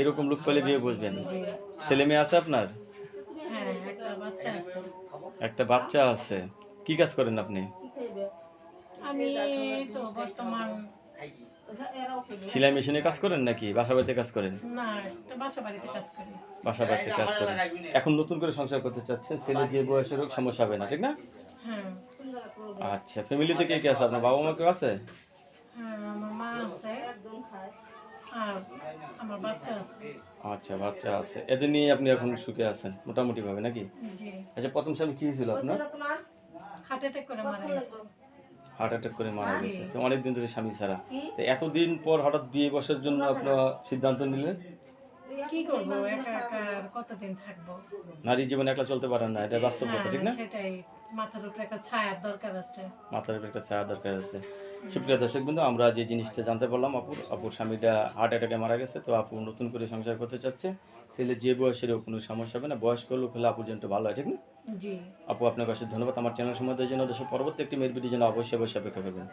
এরকম লোক পেলে বিয়ে বসবেন ছেলে মেয়ে আছে আপনার? হ্যাঁ একটা বাচ্চা আছে। কি কাজ করেন আপনি? সেলাই মেশিনে কাজ করেন নাকি? বাসা বাড়িতে কাজ করেন? বাসা বাড়িতে কাজ করেন। এখন নতুন করে সংসার করতে চাচ্ছেন ছেলে যে বয়সের হোক সমস্যা হবে না ঠিক না? হ্যাঁ। আচ্ছা ফ্যামিলিতে কে কে আছে? আপনার বাবা মা কেউ আছে? হ্যাঁ আছে। আর আমার বাচ্চা আছে। আচ্ছা বাচ্চা আছে। এদের নিয়ে আপনি এখন সুখে আছেন মোটামুটি ভাবে নাকি আচ্ছা প্রথম স্বামী কি হয়েছিল আপনার? হার্ট অ্যাটাক করে মারা গেছে। হার্ট অ্যাটাক করে মারা গেছে। তো অনেকদিন ধরে স্বামী ছাড়া। তো এতদিন পর হঠাৎ বিয়ে বসার জন্য আপনার সিদ্ধান্ত নিলেন? কি করব একা একা কতদিন থাকব? নারী জীবনে একলা চলতে পারেন না এটা বাস্তব কথা ঠিক না? হ্যাঁ, সেটাই। মাথার উপরে একটা ছায়ার দরকার আছে। মাথার উপর একটা ছায়া দরকার আছে। সুপ্রিয় দর্শক বন্ধু আমরা যে জিনিসটা জানতে পারলাম আপুর আপুর স্বামীটা হার্ট অ্যাটাকে মারা গেছে তো আপু নতুন করে সংসার করতে চাচ্ছে। ছেলে যে বয়সেরও কোনো সমস্যা হবে না বয়স্ক লোক হলে আপুর জন্য ভালো হয় ঠিক না? আপু আপনার কাছে ধন্যবাদ। আমার চ্যানেল সম্বন্ধে জন্য দেশের পরবর্তী একটি মেয়ের ভিডিও জন্য অবশ্যই অবশ্যই অপেক্ষা করবেন।